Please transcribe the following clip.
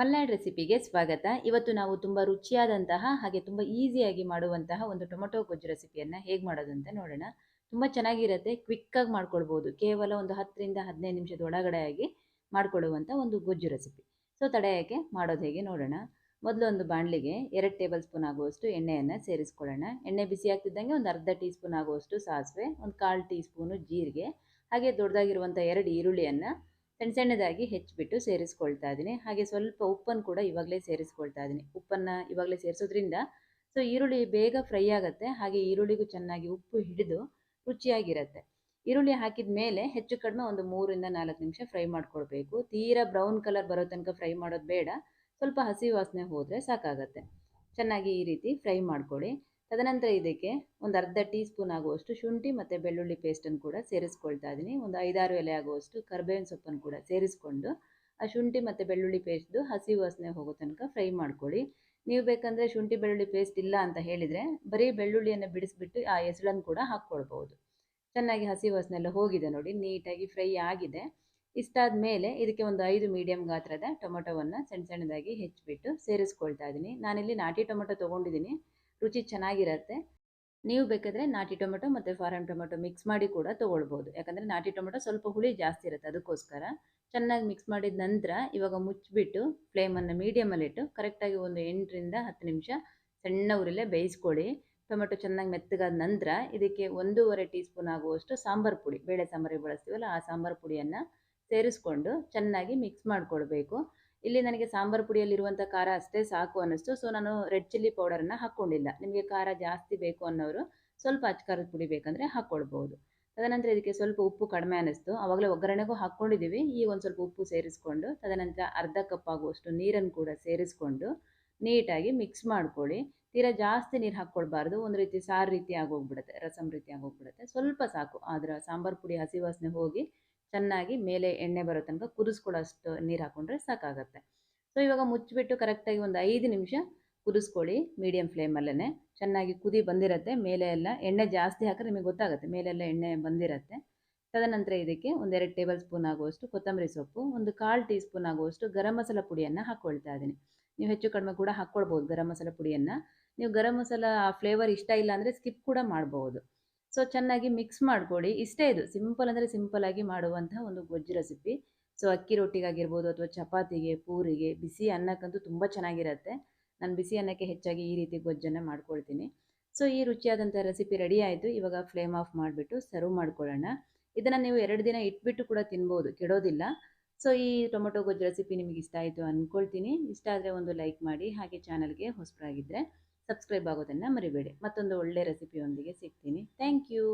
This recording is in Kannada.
ಮಲ್ನಾಡ್ ರೆಸಿಪಿಗೆ ಸ್ವಾಗತ. ಇವತ್ತು ನಾವು ತುಂಬ ರುಚಿಯಾದಂತಹ ಹಾಗೆ ತುಂಬ ಈಸಿಯಾಗಿ ಮಾಡುವಂತಹ ಒಂದು ಟೊಮೊಟೊ ಗೊಜ್ಜು ರೆಸಿಪಿಯನ್ನು ಹೇಗೆ ಮಾಡೋದು ಅಂತ ನೋಡೋಣ. ತುಂಬ ಚೆನ್ನಾಗಿರುತ್ತೆ ಕ್ವಿಕ್ಕಾಗಿ ಮಾಡ್ಕೊಳ್ಬೋದು, ಕೇವಲ ಒಂದು ಹತ್ತರಿಂದ ಹದಿನೈದು ನಿಮಿಷದ ಒಳಗಡೆಯಾಗಿ ಮಾಡ್ಕೊಳ್ಳುವಂಥ ಒಂದು ಗೊಜ್ಜು ರೆಸಿಪಿ. ಸೊ ತಡೆಯೋಕ್ಕೆ ಮಾಡೋದು ಹೇಗೆ ನೋಡೋಣ. ಮೊದಲು ಒಂದು ಬಾಣಲಿಗೆ ಎರಡು ಟೇಬಲ್ ಸ್ಪೂನ್ ಆಗುವಷ್ಟು ಎಣ್ಣೆಯನ್ನು ಸೇರಿಸ್ಕೊಳ್ಳೋಣ. ಎಣ್ಣೆ ಬಿಸಿ ಆಗ್ತಿದ್ದಂಗೆ ಒಂದು ಅರ್ಧ ಟೀ ಸ್ಪೂನ್ ಆಗುವಷ್ಟು ಸಾಸಿವೆ, ಒಂದು ಕಾಲು ಟೀ ಸ್ಪೂನು ಜೀರಿಗೆ, ಹಾಗೆ ದೊಡ್ಡದಾಗಿರುವಂಥ ಎರಡು ಈರುಳ್ಳಿಯನ್ನು ಸಣ್ಣ ಸಣ್ಣದಾಗಿ ಹೆಚ್ಚಿಬಿಟ್ಟು ಸೇರಿಸ್ಕೊಳ್ತಾ ಇದ್ದೀನಿ. ಹಾಗೆ ಸ್ವಲ್ಪ ಉಪ್ಪನ್ನು ಕೂಡ ಇವಾಗಲೇ ಸೇರಿಸ್ಕೊಳ್ತಾ ಇದ್ದೀನಿ. ಉಪ್ಪನ್ನು ಇವಾಗಲೇ ಸೇರಿಸೋದ್ರಿಂದ ಸೊ ಈರುಳ್ಳಿ ಬೇಗ ಫ್ರೈ ಆಗುತ್ತೆ. ಹಾಗೆ ಈರುಳ್ಳಿಗೂ ಚೆನ್ನಾಗಿ ಉಪ್ಪು ಹಿಡಿದು ರುಚಿಯಾಗಿರುತ್ತೆ. ಈರುಳ್ಳಿ ಹಾಕಿದ ಮೇಲೆ ಹೆಚ್ಚು ಕಡಿಮೆ ಒಂದು ಮೂರಿಂದ ನಾಲ್ಕು ನಿಮಿಷ ಫ್ರೈ ಮಾಡ್ಕೊಳ್ಬೇಕು. ತೀರಾ ಬ್ರೌನ್ ಕಲರ್ ಬರೋ ತನಕ ಫ್ರೈ ಮಾಡೋದು ಬೇಡ. ಸ್ವಲ್ಪ ಹಸಿ ವಾಸನೆ ಹೋದರೆ ಸಾಕಾಗತ್ತೆ. ಚೆನ್ನಾಗಿ ಈ ರೀತಿ ಫ್ರೈ ಮಾಡ್ಕೊಳ್ಳಿ. ತದನಂತರ ಇದಕ್ಕೆ ಒಂದು ಅರ್ಧ ಟೀ ಸ್ಪೂನ್ ಆಗುವಷ್ಟು ಶುಂಠಿ ಮತ್ತು ಬೆಳ್ಳುಳ್ಳಿ ಪೇಸ್ಟನ್ನು ಕೂಡ ಸೇರಿಸ್ಕೊಳ್ತಾ ಇದ್ದೀನಿ ಒಂದು ಐದಾರು ಎಲೆ ಆಗುವಷ್ಟು ಕರ್ಬೇವಿನ ಸೊಪ್ಪನ್ನು ಕೂಡ ಸೇರಿಸ್ಕೊಂಡು ಆ ಶುಂಠಿ ಮತ್ತು ಬೆಳ್ಳುಳ್ಳಿ ಪೇಸ್ಟ್ದು ಹಸಿ ವಾಸನೆ ಹೋಗೋ ತನಕ ಫ್ರೈ ಮಾಡ್ಕೊಳ್ಳಿ. ನೀವು ಬೇಕಂದರೆ ಶುಂಠಿ ಬೆಳ್ಳುಳ್ಳಿ ಪೇಸ್ಟ್ ಇಲ್ಲ ಅಂತ ಹೇಳಿದರೆ ಬರೀ ಬೆಳ್ಳುಳ್ಳಿಯನ್ನು ಬಿಡಿಸ್ಬಿಟ್ಟು ಆ ಎಸಳನ್ನು ಕೂಡ ಹಾಕ್ಕೊಳ್ಬೋದು ಚೆನ್ನಾಗಿ ಹಸಿ ವಾಸನೆ ಎಲ್ಲ ಹೋಗಿದೆ ನೋಡಿ, ನೀಟಾಗಿ ಫ್ರೈ ಆಗಿದೆ. ಇಷ್ಟಾದ ಮೇಲೆ ಇದಕ್ಕೆ ಒಂದು ಐದು ಮೀಡಿಯಮ್ ಗಾತ್ರದ ಟೊಮೊಟೊವನ್ನು ಸಣ್ಣ ಸಣ್ಣದಾಗಿ ಹೆಚ್ಚಿಬಿಟ್ಟು ಸೇರಿಸ್ಕೊಳ್ತಾ ಇದ್ದೀನಿ ನಾನಿಲ್ಲಿ ನಾಟಿ ಟೊಮೊಟೊ ತೊಗೊಂಡಿದ್ದೀನಿ ರುಚಿ ಚೆನ್ನಾಗಿರುತ್ತೆ. ನೀವು ಬೇಕಾದರೆ ನಾಟಿ ಟೊಮೆಟೊ ಮತ್ತು ಫಾರಮ್ ಟೊಮೆಟೊ ಮಿಕ್ಸ್ ಮಾಡಿ ಕೂಡ ತೊಗೊಳ್ಬೋದು. ಯಾಕಂದರೆ ನಾಟಿ ಟೊಮೆಟೊ ಸ್ವಲ್ಪ ಹುಳಿ ಜಾಸ್ತಿ ಇರುತ್ತೆ ಅದಕ್ಕೋಸ್ಕರ. ಚೆನ್ನಾಗಿ ಮಿಕ್ಸ್ ಮಾಡಿದ ನಂತರ ಇವಾಗ ಮುಚ್ಚಿಬಿಟ್ಟು ಫ್ಲೇಮನ್ನು ಮೀಡಿಯಮಲ್ಲಿಟ್ಟು ಕರೆಕ್ಟಾಗಿ ಒಂದು ಎಂಟರಿಂದ ಹತ್ತು ನಿಮಿಷ ಸಣ್ಣ ಉರಿಲೇ ಬೇಯಿಸ್ಕೊಳ್ಳಿ. ಟೊಮೆಟೊ ಚೆನ್ನಾಗಿ ಮೆತ್ತಗಾದ ನಂತರ ಇದಕ್ಕೆ ಒಂದೂವರೆ ಟೀ ಸ್ಪೂನ್ ಆಗುವಷ್ಟು ಸಾಂಬಾರು ಪುಡಿ, ಬೇಳೆ ಸಾಂಬಾರಿಗೆ ಬಳಸ್ತೀವಲ್ಲ ಆ ಸಾಂಬಾರು ಪುಡಿಯನ್ನು ಸೇರಿಸ್ಕೊಂಡು ಚೆನ್ನಾಗಿ ಮಿಕ್ಸ್ ಮಾಡಿಕೊಡ್ಬೇಕು ಇಲ್ಲಿ ನನಗೆ ಸಾಂಬಾರು ಪುಡಿಯಲ್ಲಿರುವಂಥ ಖಾರ ಅಷ್ಟೇ ಸಾಕು ಅನ್ನಿಸ್ತು. ಸೊ ನಾನು ರೆಡ್ ಚಿಲ್ಲಿ ಪೌಡರನ್ನು ಹಾಕ್ಕೊಂಡಿಲ್ಲ ನಿಮಗೆ ಖಾರ ಜಾಸ್ತಿ ಬೇಕು ಅನ್ನೋರು ಸ್ವಲ್ಪ ಅಚ್ಕಾರದ ಪುಡಿ ಬೇಕಂದರೆ ಹಾಕ್ಕೊಳ್ಬೋದು ತದನಂತರ ಇದಕ್ಕೆ ಸ್ವಲ್ಪ ಉಪ್ಪು ಕಡಿಮೆ ಅನ್ನಿಸ್ತು. ಆವಾಗಲೇ ಒಗ್ಗರಣೆಗೂ ಹಾಕ್ಕೊಂಡಿದ್ದೀವಿ. ಈ ಒಂದು ಸ್ವಲ್ಪ ಉಪ್ಪು ಸೇರಿಸ್ಕೊಂಡು, ತದನಂತರ ಅರ್ಧ ಕಪ್ ಆಗುವಷ್ಟು ನೀರನ್ನು ಕೂಡ ಸೇರಿಸ್ಕೊಂಡು ನೀಟಾಗಿ ಮಿಕ್ಸ್ ಮಾಡ್ಕೊಳ್ಳಿ. ತೀರಾ ಜಾಸ್ತಿ ನೀರು ಹಾಕ್ಕೊಳ್ಬಾರ್ದು. ಒಂದು ರೀತಿ ಸಾರು ರೀತಿ ಆಗೋಗ್ಬಿಡುತ್ತೆ ರಸಮ್ ರೀತಿ ಆಗೋಗ್ಬಿಡುತ್ತೆ. ಸ್ವಲ್ಪ ಸಾಕು. ಅದರ ಸಾಂಬಾರು ಪುಡಿ ಹಸಿ ವಾಸನೆ ಹೋಗಿ ಚೆನ್ನಾಗಿ ಮೇಲೆ ಎಣ್ಣೆ ಬರೋ ತನಕ ಕುದಿಸ್ಕೊಳ್ಳೋಷ್ಟು ನೀರು ಹಾಕ್ಕೊಂಡ್ರೆ ಸಾಕಾಗುತ್ತೆ. ಸೊ ಇವಾಗ ಮುಚ್ಚಿಬಿಟ್ಟು ಕರೆಕ್ಟಾಗಿ ಒಂದು ಐದು ನಿಮಿಷ ಕುದಿಸ್ಕೊಳ್ಳಿ ಮೀಡಿಯಮ್ ಫ್ಲೇಮಲ್ಲೇ ಚೆನ್ನಾಗಿ ಕುದಿ ಬಂದಿರತ್ತೆ, ಮೇಲೆ ಎಲ್ಲ ಎಣ್ಣೆ ಜಾಸ್ತಿ ಹಾಕಿದ್ರೆ ನಿಮಗೆ ಗೊತ್ತಾಗುತ್ತೆ ಮೇಲೆಲ್ಲ ಎಣ್ಣೆ ಬಂದಿರತ್ತೆ. ತದನಂತರ ಇದಕ್ಕೆ ಒಂದೆರಡು ಟೇಬಲ್ ಸ್ಪೂನ್ ಆಗುವಷ್ಟು ಕೊತ್ತಂಬರಿ ಸೊಪ್ಪು, ಒಂದು ಕಾಲು ಟೀ ಸ್ಪೂನ್ ಆಗುವಷ್ಟು ಗರಂ ಮಸಾಲ ಪುಡಿಯನ್ನು ಹಾಕ್ಕೊಳ್ತಾ ಇದ್ದೀನಿ. ನೀವು ಹೆಚ್ಚು ಕಡಿಮೆ ಕೂಡ ಹಾಕ್ಕೊಳ್ಬೋದು ಗರಂ ಮಸಾಲ ಪುಡಿಯನ್ನು. ನೀವು ಗರಂ ಮಸಾಲ ಆ ಫ್ಲೇವರ್ ಇಷ್ಟ ಇಲ್ಲ ಅಂದರೆ ಸ್ಕಿಪ್ ಕೂಡ ಮಾಡ್ಬೋದು. ಸೊ ಚೆನ್ನಾಗಿ ಮಿಕ್ಸ್ ಮಾಡ್ಕೊಳ್ಳಿ ಇಷ್ಟೇ ಇದು. ಸಿಂಪಲ್ ಅಂದರೆ ಸಿಂಪಲಾಗಿ ಮಾಡುವಂತಹ ಒಂದು ಗೊಜ್ಜು ರೆಸಿಪಿ. ಸೊ ಅಕ್ಕಿ ರೊಟ್ಟಿಗಾಗಿರ್ಬೋದು ಅಥವಾ ಚಪಾತಿಗೆ, ಪೂರಿಗೆ, ಬಿಸಿ ಅನ್ನಕ್ಕಂತೂ ತುಂಬ ಚೆನ್ನಾಗಿರುತ್ತೆ. ನಾನು ಬಿಸಿ ಅನ್ನಕ್ಕೆ ಹೆಚ್ಚಾಗಿ ಈ ರೀತಿ ಗೊಜ್ಜನ್ನು ಮಾಡ್ಕೊಳ್ತೀನಿ. ಸೊ ಈ ರುಚಿಯಾದಂಥ ರೆಸಿಪಿ ರೆಡಿ ಆಯಿತು. ಇವಾಗ ಫ್ಲೇಮ್ ಆಫ್ ಮಾಡಿಬಿಟ್ಟು ಸರ್ವ್ ಮಾಡ್ಕೊಳ್ಳೋಣ. ಇದನ್ನು ನೀವು ಎರಡು ದಿನ ಇಟ್ಬಿಟ್ಟು ಕೂಡ ತಿನ್ಬೋದು. ಕೆಡೋದಿಲ್ಲ. ಸೊ ಈ ಟೊಮೊಟೊ ಗೊಜ್ಜು ರೆಸಿಪಿ ನಿಮಗೆ ಇಷ್ಟ ಆಯಿತು ಅಂದ್ಕೊಳ್ತೀನಿ ಇಷ್ಟ ಆದರೆ ಒಂದು ಲೈಕ್ ಮಾಡಿ. ಹಾಗೆ ಚಾನಲ್ಗೆ ಹೊಸಬರಾಗಿದ್ದರೆ ಸಬ್ಸ್ಕ್ರೈಬ್ ಆಗೋದನ್ನು ಮರಿಬೇಡಿ. ಮತ್ತೊಂದು ಒಳ್ಳೆ ರೆಸಿಪಿಯೊಂದಿಗೆ ಸಿಗ್ತೀನಿ. Thank you